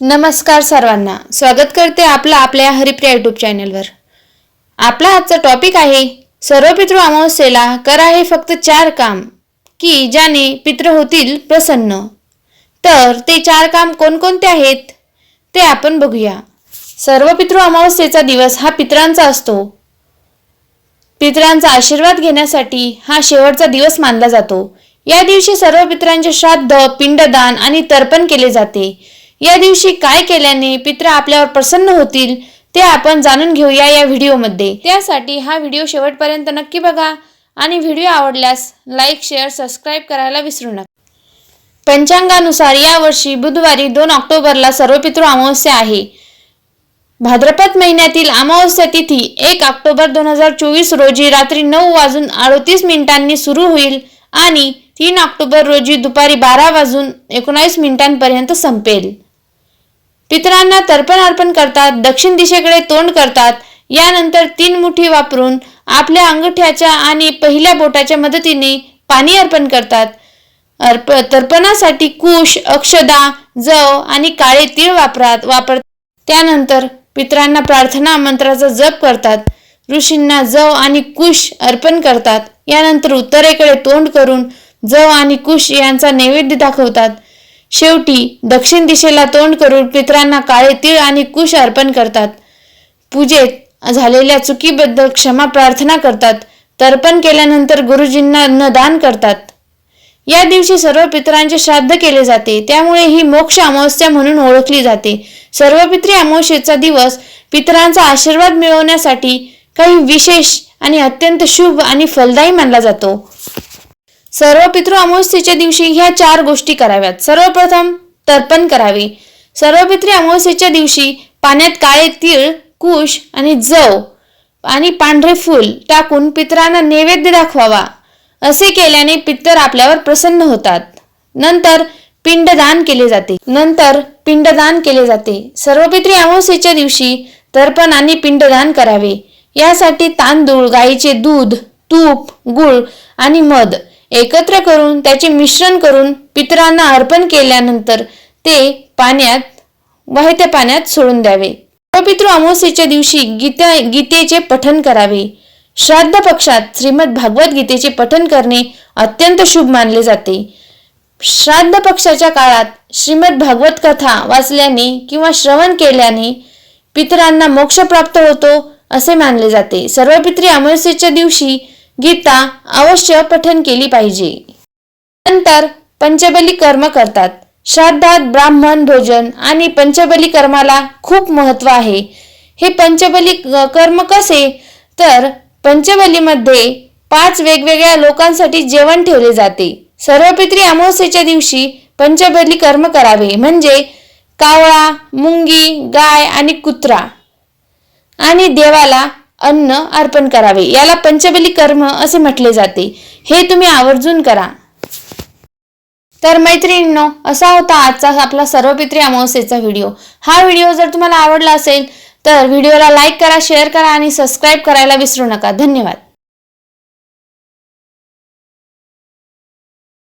नमस्कार सर्वांना. स्वागत करते आपलं आपल्या हरिप्रिया यूट्यूब चॅनलवर आपला आजचा टॉपिक आहे सर्व पितृ अमावस्येला करा हे फक्त चार काम की ज्याने पितृ होतील प्रसन्न. तर ते चार काम कोणकोणते आहेत ते आपण बघूया. सर्व पितृ अमावस्येचा दिवस हा पितरांचा असतो. पितरांचा आशीर्वाद घेण्यासाठी हा शेवटचा दिवस मानला जातो. या दिवशी सर्व पितरांचे श्राद्ध पिंडदान आणि तर्पण केले जाते. या दिवशी काय केल्याने पित्र आपल्यावर प्रसन्न होतील ते आपण जाणून घेऊया या व्हिडिओमध्ये. त्यासाठी हा व्हिडिओ शेवटपर्यंत नक्की बघा आणि व्हिडिओ आवडल्यास लाईक शेअर सबस्क्राईब करायला विसरू नका. पंचांगानुसार यावर्षी बुधवारी दोन ऑक्टोबरला सर्व पितृ अमावस्या आहे. भाद्रपद महिन्यातील अमावस्या तिथी एक ऑक्टोबर दोन हजार चोवीस रोजी रात्री नऊ वाजून अडतीस मिनिटांनी सुरू होईल आणि तीन ऑक्टोबर रोजी दुपारी बारा वाजून एकोणावीस मिनिटांपर्यंत संपेल. पितरांना तर्पण अर्पण करतात दक्षिण दिशेकडे तोंड करतात. यानंतर तीन मुठी वापरून आपल्या अंगठ्याच्या आणि पहिल्या बोटाच्या मदतीने पाणी अर्पण करतात. अर्प तर्पणासाठी कुश अक्षदा जव आणि काळे तीळ वापरात वापर त्यानंतर पितरांना प्रार्थना मंत्राचा जप करतात. ऋषींना जव आणि कुश अर्पण करतात. यानंतर उत्तरेकडे तोंड करून जव आणि कुश यांचा नैवेद्य दाखवतात. शेवटी दक्षिण दिशेला तोंड करून पितरांना काळे तीळ आणि कुश अर्पण करतात. पूजेत झालेल्या चुकीबद्दल क्षमा प्रार्थना करतात. तर्पण केल्यानंतर गुरुजींना न दान करतात. या दिवशी सर्व पितरांचे श्राद्ध केले जाते. त्यामुळे ही मोक्ष अमावस्या म्हणून ओळखली जाते. सर्व पित्री अमावस्येचा दिवस पितरांचा आशीर्वाद मिळवण्यासाठी काही विशेष आणि अत्यंत शुभ आणि फलदायी मानला जातो. सर्व पितृ अमावस्येच्या दिवशी ह्या चार गोष्टी कराव्यात. सर्वप्रथम तर्पण करावे. सर्व पितृ अमावस्येच्या दिवशी पाण्यात काळे तीळ कुश आणि जव आणि पांढरे फूल टाकून पितरांना नैवेद्य दाखवावा. असे केल्याने पितर आपल्यावर प्रसन्न होतात. नंतर पिंडदान केले जाते. नंतर पिंडदान केले जाते. सर्व पितृ अमावस्येच्या दिवशी तर्पण आणि पिंडदान करावे. यासाठी तांदूळ गाईचे दूध तूप गुळ आणि मध एकत्र करून त्याचे मिश्रण करून पितरांना अर्पण केल्यानंतर ते पाण्यात वाहत्या पाण्यात सोडून द्यावे. पितृ अमावस्येच्या दिवशी गीता गीतेचे पठन करावे. श्राद्ध पक्षात श्रीमद भागवत गीतेचे पठन करणे अत्यंत शुभ मानले जाते. श्राद्ध पक्षाच्या काळात श्रीमद भागवत कथा वाचल्याने किंवा श्रवण केल्याने पितरांना मोक्ष प्राप्त होतो असे मानले जाते. सर्व पित्री अमावस्येच्या दिवशी गीता अवश्य पठन केली पाहिजे. नंतर पंचबली कर्म करतात. श्राद्धात ब्राह्मण भोजन आणि पंचबली कर्माला खूप महत्त्व आहे. हे पंचबली क- कर्म कसे? तर पंचबलीमध्ये पाच वेगवेगळ्या लोकांसाठी जेवण ठेवले जाते. सर्व पित्री अमावस्येच्या दिवशी पंचबली कर्म करावे म्हणजे कावळा मुंगी गाय आणि कुत्रा. आणि देवाला अन्न अर्पण करावे. याला पंचबली कर्म असे म्हटले जाते. हे तुम्ही आवर्जून करा. तर मैत्रिणींनो असा होता आजचा आपला सर्वपित्री अमावस्येचा व्हिडिओ. हा व्हिडिओ जर तुम्हाला आवडला असेल तर व्हिडिओला लाईक करा शेअर करा आणि सबस्क्राईब करायला विसरू नका. धन्यवाद.